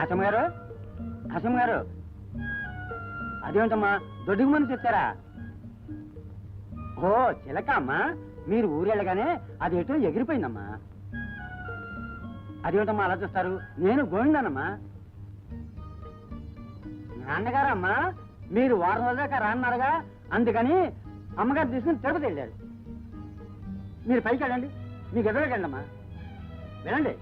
ఆశమ్మ గారు? ఆశమ్మ గారు? అదేమిటమ్మా దొడ్డుకు మంది తెచ్చారా? ఓ చిలక అమ్మా. మీరు ఊరెళ్ళగానే అది ఎటో ఎగిరిపోయిందమ్మా. అదేమిటమ్మా అలా చూస్తారు? నేను గోవిందానమ్మా. నాన్నగారమ్మా మీరు వారం రోజుల దాకా రాన్నారుగా అందుకని అమ్మగారు తీసుకుని తిరుపతి వెళ్ళారు. మీరు పైకి వెళ్ళండి. మీకు గదిలోకి వెళ్ళమ్మా. వెళ్ళండి.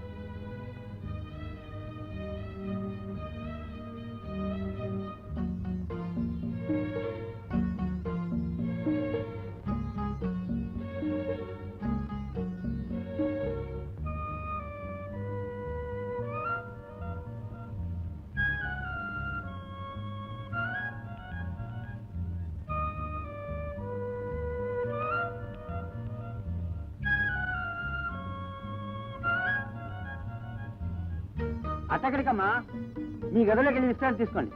అట్టక్కడికమ్మా మీ గదిలోకి వెళ్ళి విశ్రాంతి తీసుకోండి.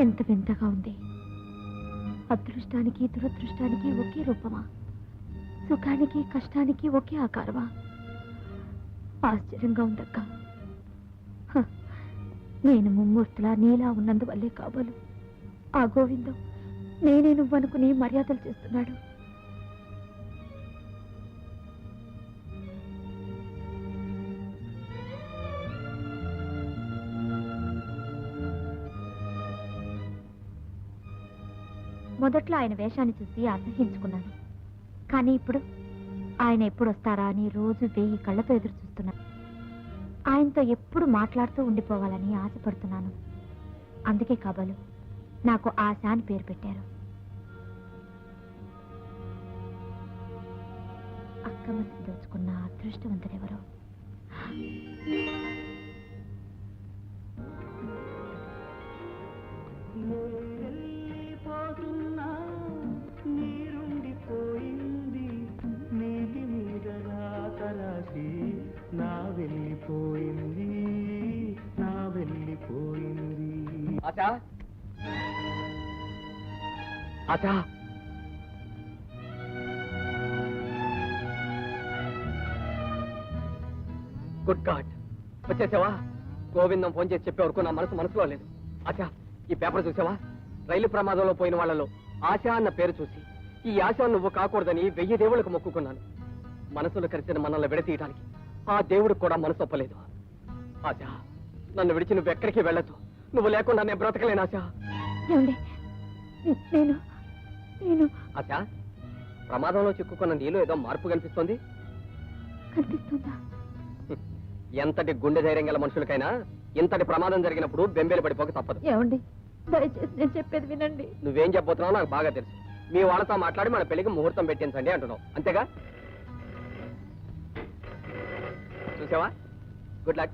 ఎంత వింతగా ఉంది. అదృష్టానికి దురదృష్టానికి ఒకే రూపమా? సుఖానికి కష్టానికి ఒకే ఆకారమా? ఆశ్చర్యంగా ఉందక్క. హ, నేను ముమ్మూర్తిలా నీలా ఉన్నందువల్లే కాబోలు. ఆ గోవిందం నేనే నువ్వనుకుని మర్యాదలు చేస్తున్నాడు. మొదట్లో ఆయన వేషాన్ని చూసి అసహించుకున్నాను కానీ ఇప్పుడు ఆయన ఎప్పుడు వస్తారా అని రోజు వేయి కళ్ళతో ఎదురు చూస్తున్నాను ఆయనతో ఎప్పుడు మాట్లాడుతూ ఉండిపోవాలని ఆశపడుతున్నాను. అందుకే కబలు నాకు ఆశ అని పేరు పెట్టారు. అక్కమసి దోచుకున్న అదృష్టవంతుడెవరో. గుడ్ గాడ్ వచ్చేసావా? గోవిందం ఫోన్ చేసి చెప్పే వరకు నా మనసు మనసులో లేదు. ఆచా ఈ పేపర్ చూసావా? రైలు ప్రమాదంలో పోయిన వాళ్ళలో ఆశ అన్న పేరు చూసి ఈ ఆశ నువ్వు కాకూడదని వెయ్యి దేవుళ్ళకు మొక్కుకున్నాను. మనసులు కలిసిన మనల్ని విడతీయడానికి ఆ దేవుడికి కూడా మనసు ఒప్పలేదు. ఆశ నన్ను విడిచి నువ్వు ఎక్కడికి వెళ్ళొద్దు. నువ్వు లేకుండా నేను బ్రతకలేను ఆశ. ఏమండి? నేను నేను ఆశ ప్రమాదంలో చిక్కుకున్న నీలో ఏదో మార్పు కనిపిస్తోంది? కనిపిస్తుందా? ఎంతటి గుండె ధైర్యం గల మనుషులకైనా ఇంతటి ప్రమాదం జరిగినప్పుడు బెంబేలు పడిపోక తప్పదు. ఏమండి? దయచేసి నేను చెప్పేది వినండి. నువ్వేం చెప్పబోతున్నావు నాకు బాగా తెలుసు. మీ వాళ్ళతో మాట్లాడి మన పెళ్ళికి ముహూర్తం పెట్టించండి అంటున్నావు. అంతేగా? చూసావా? Good luck.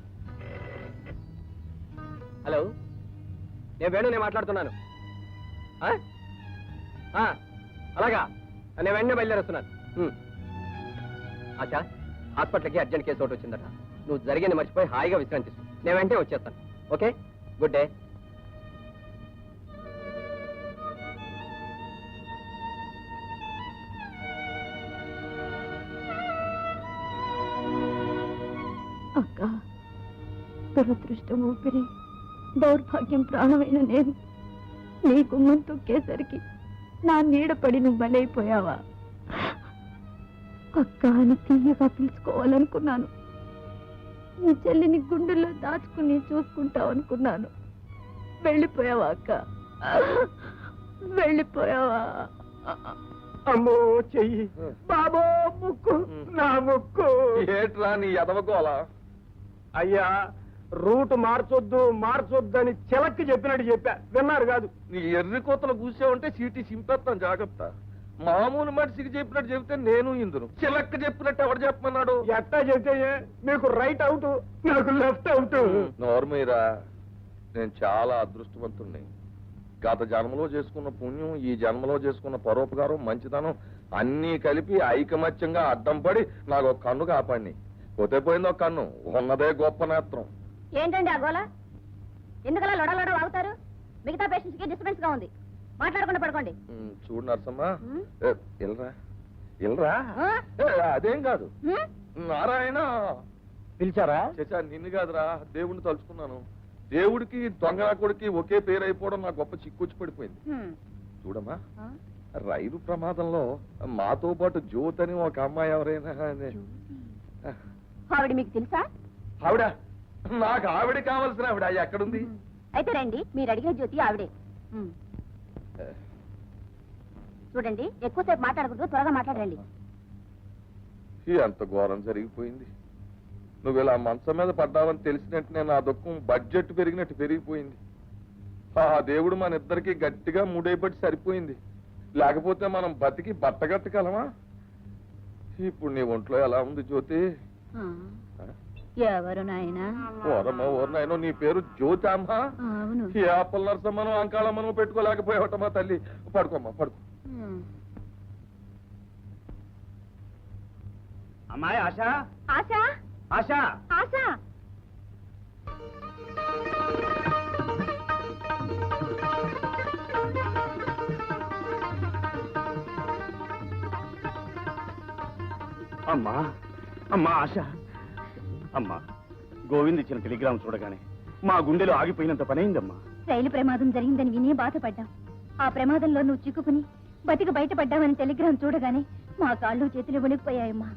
హలో? నేను వేణు నేను మాట్లాడుతున్నాను. అలాగా. నేను వెంటనే బయలుదేరుస్తున్నాను. ఉమ్. ఆశా హాస్పిటల్కి అర్జెంట్ కేసు ఒకటి వచ్చిందట. నువ్వు జరిగింది మర్చిపోయి హాయిగా విశ్రాంతిస్తు. నేను వెంటనే వచ్చేస్తాను. ఓకే? Good day. అక్క దురదృష్టం ఊపిరి. దౌర్భాగ్యం ప్రాణమైన నేను. నీ గుమ్మం తొక్కేసరికి నా నీడ పడి నువ్వు బలైపోయావా? అక్క అని తీయగా పిలుచుకోవాలనుకున్నాను. నీ చెల్లిని గుండెల్లో దాచుకుని చూసుకుంటావు అనుకున్నాను. వెళ్ళిపోయావా అక్క? వెళ్ళిపోయావా? అమ్మో చెయ్యి. బాబో ముక్కు. నా ముక్కు. ఏట్రా నీ ఎదవకోలా? అయ్యా రూట్ మార్చొద్దు మార్చొద్దని చిలక్కి చెప్పినట్టు చెప్పా. విన్నారు కాదు. నీ ఎర్రి కోతలు కూసావంటే సీటీ సింపేస్తాను జాగ్రత్త. మామూలు మనిషికి చెప్పినట్టు చెబితే నేను ఇందును. చిలక్క చెప్పినట్టు ఎవడు చెప్పమన్నాడు? ఎట్టా చెప్తే మీకు రైట్ అవుట్ నాకు లెఫ్ట్ అవుట్ నోర్మీరా నేను చాలా అదృష్టవంతుణ్ణి. గత జన్మలో చేసుకున్న పుణ్యం ఈ జన్మలో చేసుకున్న పరోపకారం మంచితనం అన్నీ కలిపి ఐకమత్యంగా అడ్డం పడి నాకు ఒక కన్ను కాపాడిని పోతే పోయింది ఒక కన్ను ఉన్నదే గొప్ప నేత్రం. ఏంటండి ఆ గోల? ఎందుకలా లొడ లొడ వాగుతారు? మిగతా పేషెంట్స్కి డిస్టర్బెన్స్గా ఉంది. మాట్లాడకుండా పడుకోండి. చూడు నరసమ్మ. అదేం కాదు? నారాయణ. పిలిచారా? చచ్చా నిన్ను కాదురా. దేవుడిని తలుచుకున్నాను. దేవుడికి దొంగ కొడుకి ఒకే పేరు అయిపోవడం నాకు గొప్ప చిక్కుచ్చి పడిపోయింది. చూడమ్మా. ఆ? రైలు ప్రమాదంలో మాతో పాటు జ్యోతి అని ఒక అమ్మాయి ఎవరైనా ఆవిడ మీకు తెలుసా? ఆవిడ? నాకు ఆవిడ కావాల్సిన ఆవిడ ఎక్కడుంది? అయితే రండి మీరు అడిగే జ్యోతి ఆవిడే. చూడండి ఎక్కువసేపు మాట్లాడకూడదు త్వరగా మాట్లాడండి. ఎంత ఘోరం జరిగిపోయింది. నువ్వు ఇలా మంచం మీద పడ్డావని తెలిసిన వెంటనే నా దుఃఖం బడ్జెట్ పెరిగినట్టు పెరిగిపోయింది. ఆ దేవుడు మన ఇద్దరికి గట్టిగా ముడైపట్టి సరిపోయింది. లేకపోతే మనం బతికి బట్టగట్టగలమా? ఇప్పుడు నీ ఒంట్లో ఎలా ఉంది జ్యోతి? ఎవరు నాయనా ఓరమ్మ ఓరనాయనో నీ పేరు జ్యోతి అమ్మా అవును. ఈ ఆపల్ నరసమ్మను అంకాళమ్మను పెట్టుకోలేకపోయావటమ్మా తల్లి? పడుకోమ్మా పడుకో. అమ్మాయి ఆశ? ఆశ? ఆశ? ఆశ. అమ్మా అమ్మా ఆశ. అమ్మా గోవింద్ ఇచ్చిన టెలిగ్రామ్ చూడగానే మా గుండెలో ఆగిపోయినంత పనైందమ్మా. రైలు ప్రమాదం జరిగిందని విని బాధపడ్డాం. ఆ ప్రమాదంలో నువ్వు చిక్కుకుని బతికి బయటపడ్డామని టెలిగ్రామ్ చూడగానే మా కాళ్ళు చేతులు వణికిపోయాయమ్మా.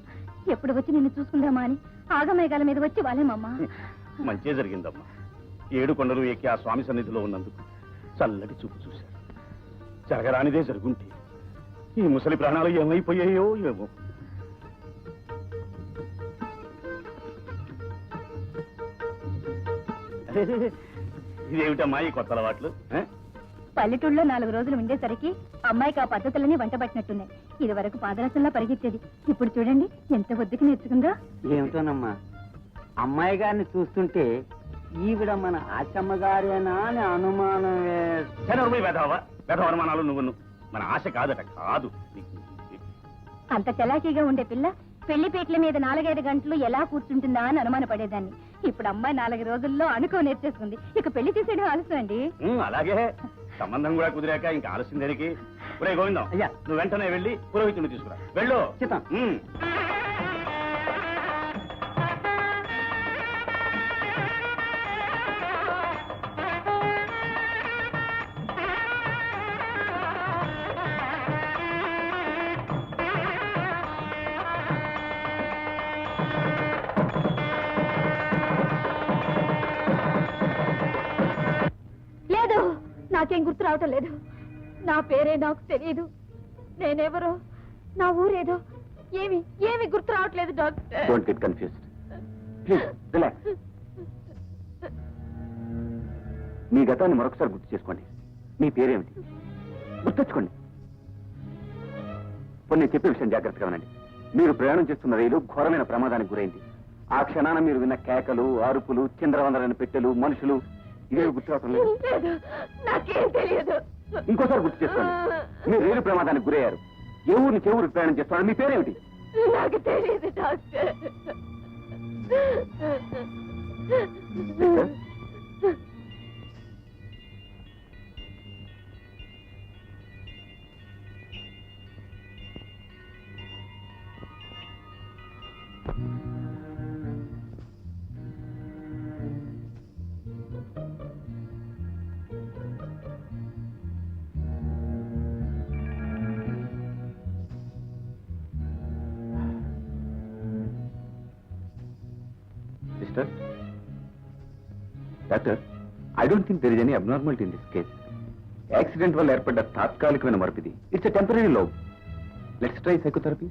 ఎప్పుడు వచ్చి నిన్ను చూసుకుందామా అని ఆగమేఘాల మీద వచ్చి వాళ్ళేమమ్మా మంచే జరిగిందమ్మా. ఏడు కొండలు ఎక్కి ఆ స్వామి సన్నిధిలో ఉన్నందుకు చల్లటి చూపు చూశారు. జరగరానిదే జరుగుంటే ఈ ముసలి ప్రాణాలు ఏమైపోయాయో ఏమో. ఇదేమిటమ్మా ఈ కొత్త అలవాట్లు? పల్లెటూళ్ళలో నాలుగు రోజులు ఉండేసరికి అమ్మాయికి ఆ పద్ధతులని వంటబట్టినట్టున్నాయి ఇది వరకు పాదరసంలా పరిగెత్తేది. ఇప్పుడు చూడండి ఎంత బుద్ధికి నేర్చుకుందో. ఏమిటోనమ్మా? అమ్మాయి గారిని చూస్తుంటే ఈవిడ మన ఆచమ్మ గారేనా అని అనుమానం అనుమానాలు నువ్వు మన ఆశ కాదట కాదు. అంత చలాకీగా ఉండే పిల్ల పెళ్ళి పీటల మీద నాలుగైదు గంటలు ఎలా కూర్చుంటుందా అని అనుమానపడేదాన్ని. ఇప్పుడు అమ్మాయి నాలుగు రోజుల్లో అనుకో నేర్చేసుకుంది. ఇక పెళ్ళి చేసేయడం ఆలస్యం అండి. అలాగే. సంబంధం కూడా కుదిరాక ఇంకా ఆలస్యం దేనికి? ఒరే గోవిందం అయ్యా. నువ్వు వెంటనే వెళ్ళి పురోహితుని తీసుకురా. వెళ్ళు. చిత్తం. నాకేం గుర్తు రావటం లేదు. నా పేరే నాకు తెలియదు. నేనెవరో నా ఊరేదో ఏమి ఏమి గుర్తు రావట్లేదు doctor. Don't get confused please relax మీ గతాన్ని మరొకసారి గుర్తు చేసుకోండి. మీ పేరేమిటి? గుర్తొచ్చుకోండి. కొన్ని చెప్పే విషయం జాగ్రత్తగా వినండి. మీరు ప్రయాణం చేస్తున్న రైలు ఘోరమైన ప్రమాదానికి గురైంది. ఆ క్షణాన మీరు విన్న కేకలు అరుపులు చంద్రవందరైన పెట్టెలు మనుషులు ఇవేవి గుర్తు లేదు. లేదు నాకేం తెలియదు. ఇంకోసారి గుర్తు చేసుకోండి. మీరు రైలు ప్రమాదానికి గురయ్యారు. ఏ ఊరు నుంచి ఏ ఊరికి ప్రయాణం చేస్తున్నారు మీ పేరేమిటి? నాకు తెలియదు doctor? Sister doctor I don't think there is any abnormality in this case accident వల్ల ఏర్పడ్డ తాత్కాలికమైన మరపిది it's a temporary lobe let's try psychotherapy